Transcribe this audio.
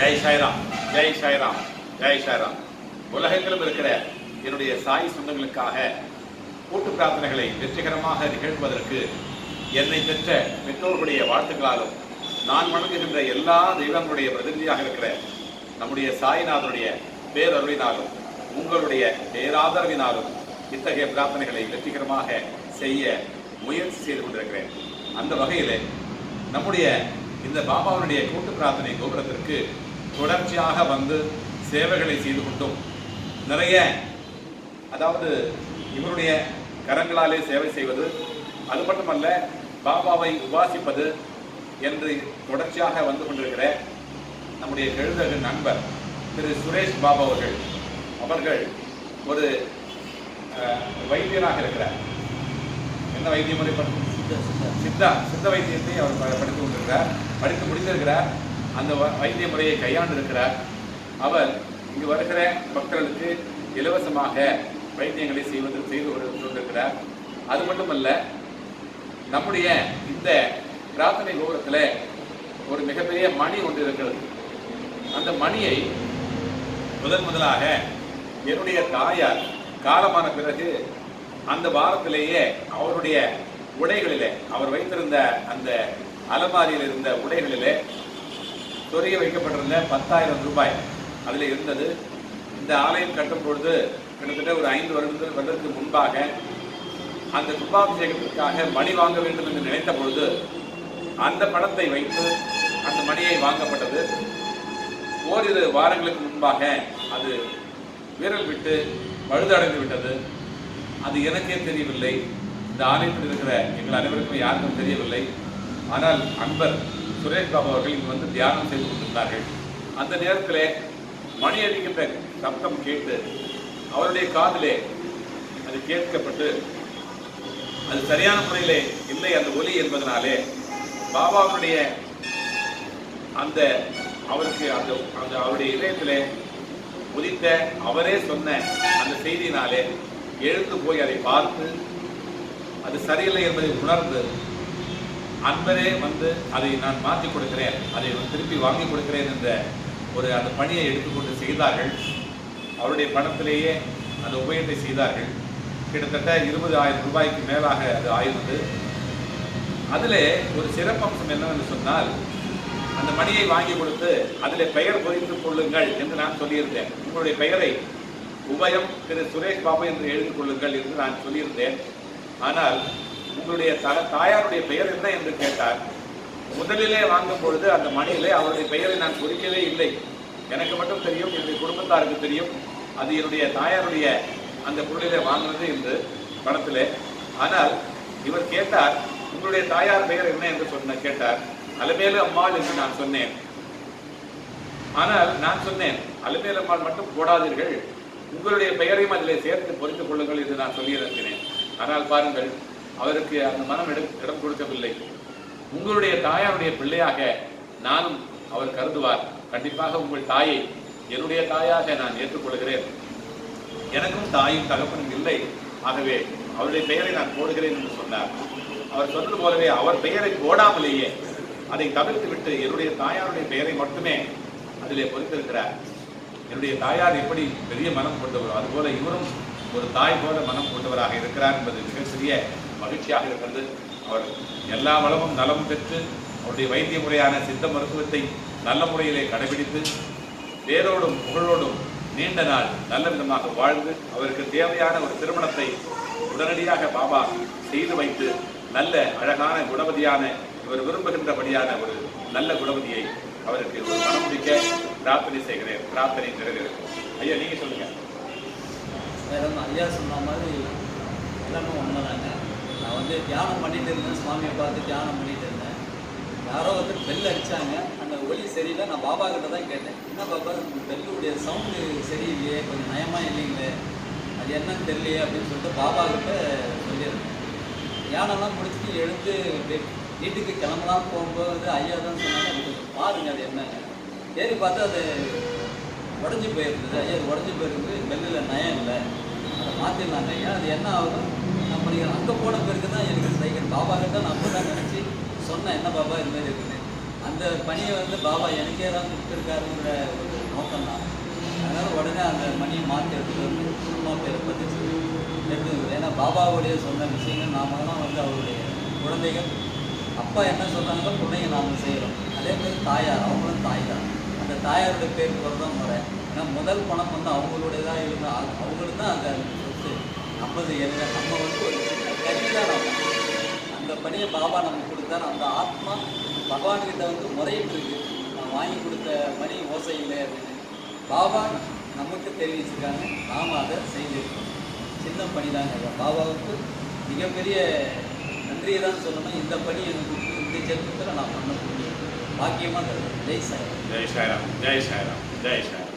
ஜெய் சாய்ராம் ஜெய் சாய்ராம் ஜெய் சாய்ராம் உலகெங்கிலும் இருக்கிற என்னுடைய சாய் சொந்தங்களுக்காக கூட்டு பிரார்த்தனைகளை வெற்றிகரமாக நிகழ்த்துவதற்கு என்னை பெற்ற பெற்றோர்களுடைய வாழ்த்துக்களாலும் நான் வணங்குகின்ற எல்லா தெய்வங்களுடைய பிரதிநிதியாக இருக்கிற நம்முடைய சாய்நாதனுடைய பேரருளினாலும் உங்களுடைய பேராதரவினாலும் இத்தகைய பிரார்த்தனைகளை வெற்றிகரமாக செய்ய முயற்சி செய்து கொண்டிருக்கிறேன். அந்த வகையில் நம்முடைய இந்த பாபாவுடைய கூட்டு பிரார்த்தனை கோபுரத்திற்கு தொடர்ச்சியாக வந்து சேவைகளை செய்து கொண்டும். நிறைய அதாவது இவருடைய கரங்களாலே சேவை செய்வது அது மட்டுமல்ல பாபாவை உபாசிப்பது என்று தொடர்ச்சியாக வந்து கொண்டிருக்கிற நம்முடைய கெழுதகு நண்பர் திரு சுரேஷ் பாபா அவர்கள். அவர்கள் ஒரு வைத்தியராக இருக்கிறார். என்ன வைத்திய முறை சித்தா சித்த. வைத்தியத்தை அவர் படித்து கொண்டிருக்கிறார். படித்து முடித்திருக்கிறார். அந்த வ- வைத்திய முறையை கையாண்டு இருக்கிறார் அவர் இங்கு வருகிற மக்களுக்கு இலவசமாக வைத்தியங்களை செய்வது செய்து கொண்டிருக்கிறார். அது மட்டுமல்ல நம்முடைய இந்த பிரார்த்தனை கோபுரத்தில் ஒரு மிகப்பெரிய மணி ஒன்று இருக்கிறது. அந்த மணியை முதன் முதலாக என்னுடைய தாயார் காலமான பிறகு அந்த வாரத்திலேயே அவருடைய உடைகளிலே அவர் வைத்திருந்த அந்த அலமாரியில் இருந்த உடைகளிலே சொருகி வைக்கப்பட்டிருந்த பத்தாயிரம் ரூபாய் அதில் இருந்தது. இந்த ஆலயம் கட்டும் பொழுது கிட்டத்தட்ட ஒரு ஐந்து வருடத்து வருடத்துக்கு முன்பாக அந்த கும்பாபிஷேகத்திற்காக மணி வாங்க வேண்டும் என்று நினைத்த பொழுது அந்த பணத்தை வைத்து அந்த மணியை வாங்கப்பட்டது. ஓரிரு வாரங்களுக்கு முன்பாக அது வீரல் விட்டு பழுதடைந்து விட்டது. அது எனக்கே தெரியவில்லை. இந்த ஆலயத்தில் இருக்கிற எங்கள் அனைவருக்கும் யாருக்கும் தெரியவில்லை. ஆனால் அன்பர் சுரேஷ் பாபு அவர்கள் இங்கு வந்து தியானம் செய்து கொண்டிருந்தார்கள். அந்த நேரத்தில் மணி அடிக்கின்ற சப்தம் கேட்டு அவருடைய காதிலே அது கேட்கப்பட்டு அது சரியான முறையிலே இல்லை அந்த ஒலி என்பதனாலே பாபாவுடைய அந்த அவருக்கு அந்த அந்த அவருடைய இதயத்தில் உதித்த அவரே சொன்ன அந்த செய்தியினாலே எழுந்து போய் அதை பார்த்து அது சரியில்லை என்பதை உணர்ந்து அன்பரே வந்து அதை நான் மாற்றி கொடுக்கிறேன் அதை திருப்பி வாங்கி கொடுக்கிறேன் என்ற ஒரு அந்த பணியை எடுத்துக்கொண்டு செய்தார்கள். அவருடைய பணத்திலேயே அந்த உபயத்தை செய்தார்கள். கிட்டத்தட்ட இருபது ஆயிரம் ரூபாய்க்கு மேலாக அது ஆயிருந்தது. அதில் ஒரு சிறப்பம்சம் என்னவென்று சொன்னால் அந்த மணியை வாங்கி கொடுத்து அதில் பெயர் பொறித்துக் கொள்ளுங்கள் என்று நான் சொல்லியிருந்தேன். உங்களுடைய பெயரை உபயம் திரு சுரேஷ் பாபு என்று எழுதி கொள்ளுங்கள் என்று நான் சொல்லியிருந்தேன். ஆனால் உங்களுடைய த தாயாருடைய பெயர் என்ன என்று கேட்டார். முதலிலே வாங்கும் பொழுது அந்த மணியிலே அவருடைய பெயரை நான் குறிக்கவே இல்லை. எனக்கு மட்டும் தெரியும் என்னுடைய குடும்பத்தாருக்கு தெரியும். அது என்னுடைய தாயாருடைய அந்த பொருளிலே வாங்கினது என்று பணத்திலே ஆனால் இவர் கேட்டார் உங்களுடைய தாயார் பெயர் என்ன என்று சொன்ன கேட்டார். அலமேலு அம்மாள் என்று நான் சொன்னேன். ஆனால் நான் சொன்னேன் அலமேலு அம்மாள் மட்டும் போடாதீர்கள். உங்களுடைய பெயரையும் அதிலே சேர்த்து பொறித்துக் கொள்ளுங்கள் என்று நான் சொல்லியிருக்கிறேன் ஆனால் பாருங்கள் அவருக்கு அந்த மனம் இடம் இடம் கொடுக்கவில்லை. உங்களுடைய தாயாருடைய பிள்ளையாக நானும் அவர் கருதுவார். கண்டிப்பாக உங்கள் தாயை என்னுடைய தாயாக நான் ஏற்றுக்கொள்கிறேன். எனக்கும் தாயும் தகப்பனும் இல்லை. ஆகவே அவருடைய பெயரை நான் போடுகிறேன் என்று சொன்னார். அவர் சொன்னது போலவே அவர் பெயரை போடாமலேயே அதை தவிர்த்து விட்டு என்னுடைய தாயாருடைய பெயரை மட்டுமே அதிலே பொறுத்திருக்கிறார். என்னுடைய தாயார் எப்படி பெரிய மனம் கொண்டவர்? அதுபோல இவரும் ஒரு தாய் போல மனம் கொண்டவராக இருக்கிறார் என்பது மிகச்சிறிய மகிழ்ச்சியாக இருக்கிறது. அவர் எல்லா வளமும் நலமும் பெற்று அவருடைய வைத்திய முறையான சித்த மருத்துவத்தை நல்ல முறையிலே கடைபிடித்து வேரோடும் புகழோடும் நீண்ட நாள் நல்ல விதமாக வாழ்ந்து அவருக்கு தேவையான ஒரு திருமணத்தை உடனடியாக பாபா செய்து வைத்து நல்ல அழகான குணவதியான இவர் விரும்புகின்றபடியான ஒரு நல்ல குணவதியை அவருக்கு ஒரு மனம் முடிக்க பிரார்த்தனை செய்கிறேன். பிரார்த்தனை நிறைவேறும். ஐயா நீங்க சொல்லுங்க. மேடம் ஐயா சொன்ன மாதிரி எல்லாமே உண்மைதாங்க. நான் வந்து தியானம் பண்ணிட்டு இருந்தேன் சுவாமியை பார்த்து தியானம் பண்ணிட்டு இருந்தேன். யாரோ ஒருத்தர் பெல் அடிச்சாங்க. அந்த ஒலி சரியில்லை நான் பாபா கிட்ட தான் கேட்டேன். என்ன பாபா பெல்லுடைய சவுண்டு சரியில்லையே கொஞ்சம் நயமாக இல்லைங்களே? அது என்னன்னு தெரியலையே அப்படின்னு சொல்லிட்டு பாபா கிட்ட சொல்லியிருந்தேன். தியானம்லாம் முடிச்சுட்டு எழுந்து வீட்டுக்கு கிளம்பலாம் போகும்போது ஐயா தான் சொன்னாங்க அது கொஞ்சம் பாருங்க அது என்னங்க ஏறி பார்த்தா அது உடஞ்சி போயிருந்தது. ஐயா அது உடஞ்சி போயிருக்கு பெல்லில் நயம் இல்லை. அதை மாற்றிடலாங்க ஐயா அது என்ன ஆகும் நான் படிக்கிறேன் அங்கே போன பிறகு தான் எனக்கு சைக்கிள் பாபா கிட்ட நான் அப்போ தான் நினச்சி சொன்னேன் என்ன பாபா இதுமாரி இருக்குது அந்த பணியை வந்து பாபா எனக்கே தான் கொடுத்துருக்காருங்கிற ஒரு நோக்கம் தான் அதனால் உடனே அந்த மணியை மாற்றி வந்து அம்மா பேரை பதிச்சு எடுத்துக்கிறது ஏன்னா பாபாவுடைய சொன்ன விஷயங்கள் நாமெல்லாம் வந்து அவருடைய குழந்தைகள். அப்பா என்ன சொல்கிறாங்களோ பிள்ளைங்க நாம் செய்கிறோம் அதே மாதிரி தாயார் அவங்களும் தாய் தான் தாயாருடைய பேர் போகிறது தான் முறை ஏன்னா முதல் பணம் வந்து அவங்களுடையதாக இருந்தால் அவங்களுக்கு தான் அந்த சொத்து. நமது என்ன நம்ம வந்து ஒரு கருவிதான் அந்த பணியை பாபா நமக்கு கொடுத்தார். அந்த ஆத்மா பகவான்கிட்ட வந்து முறையிட்டு இருக்கு. நான் வாங்கி கொடுத்த மணி ஓசை இல்லை அப்படின்னு. பாபா நமக்கு தெரிவிச்சிருக்காங்க. நாம் அதை செஞ்சிருக்கோம் சின்ன பணி தாங்க பாபாவுக்கு மிகப்பெரிய நன்றியை தான் சொல்லணும். இந்த பணி எனக்கு இந்த ஜென்மத்தில் நான் பண்ண முடியும் பாக்கியமாக தருவேன் ஜெய் சாய் ஜெய் சாய்ராம் ஜெய் சாய்ராம் ஜெய் சாய்ராம்